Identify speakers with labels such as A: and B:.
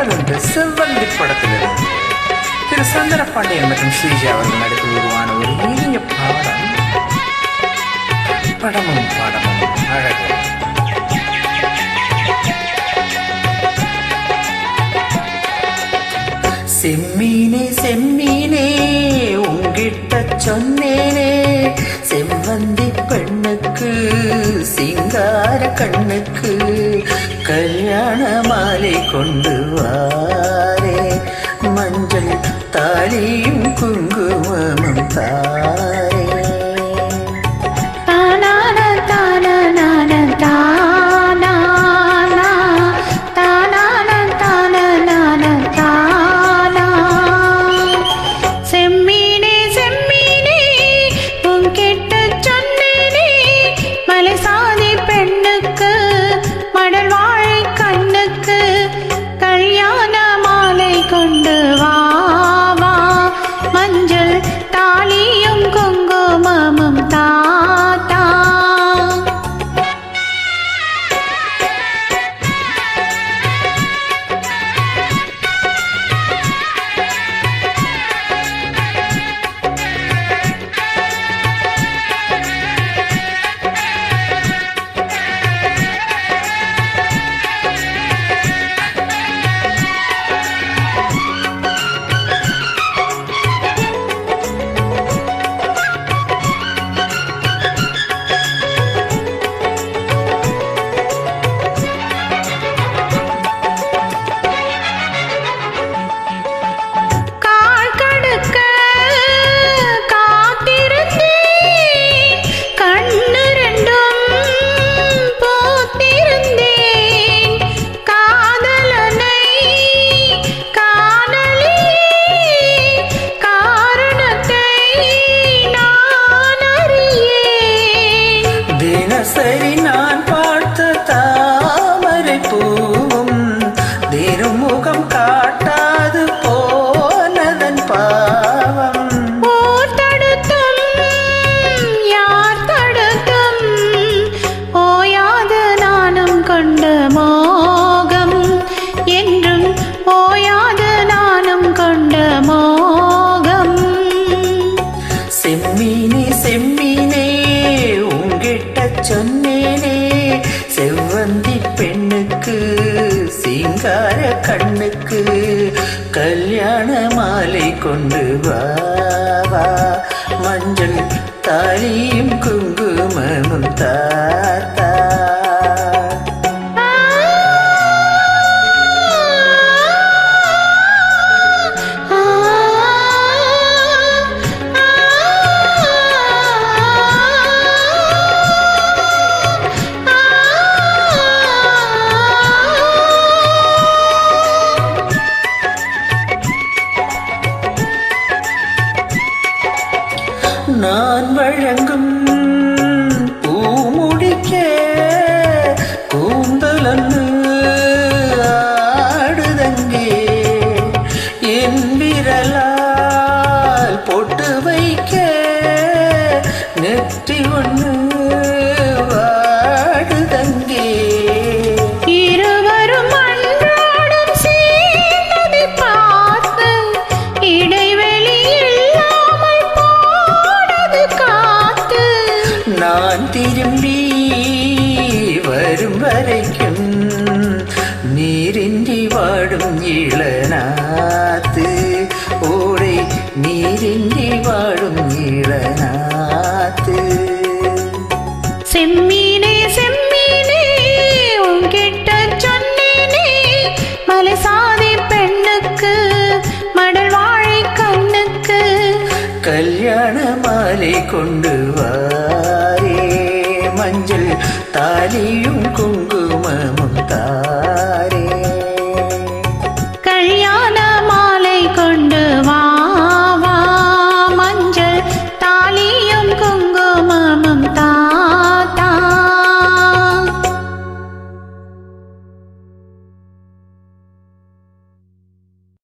A: பாடல் ஒன்று செவ்வந்தி படத்திலிருந்து திரு சந்திர பாண்டியன் மற்றும் ஸ்ரீஜா அவர்கள் நடித்து உருவான ஒரு இனிய பாடம் படமும் பாடமும் அழகு. செம்மீனே செம்மீனே உங்கிட்ட சொன்னேனே. செவ்வந்தி பெண்ணுக்கு சிங்கார கண்ணுக்கு கல்யாண மாலை கொண்டு வாரே. மஞ்சள் தாலியும்
B: சொன்னேனே
A: செவ்வந்தி பெண்ணுக்கு சிங்கார கண்ணுக்கு கல்யாண மாலை கொண்டு வா மஞ்சள் தாலியும் குங்குமமும் தா பூமுடிக்க கூந்தலன்னு ஆடுதங்கே. என் விரலால் பொட்டு வைக்க நெற்றி ஒன்று வாடுதங்கே.
B: இருவரும் அன்றாடம் சேர்ந்ததை பார்த்து இடைவெளி இல்லாமல் போனது காத்து.
A: நான் திரும்பி வரும் வரைக்கும் நீரின்றி வாடும் இளநாத்து. ஓடை நீரின்றி வாடும் இளநாத்து.
B: செம்மீனே செம்மீனே உன்கிட்ட சொன்னேனே. மலை சாதி பெண்ணுக்கு மடல் வாழை கண்ணுக்கு.
A: கல்யாண மாலை கொண்டு வாரே அணியும் குங்குமமும் தாரே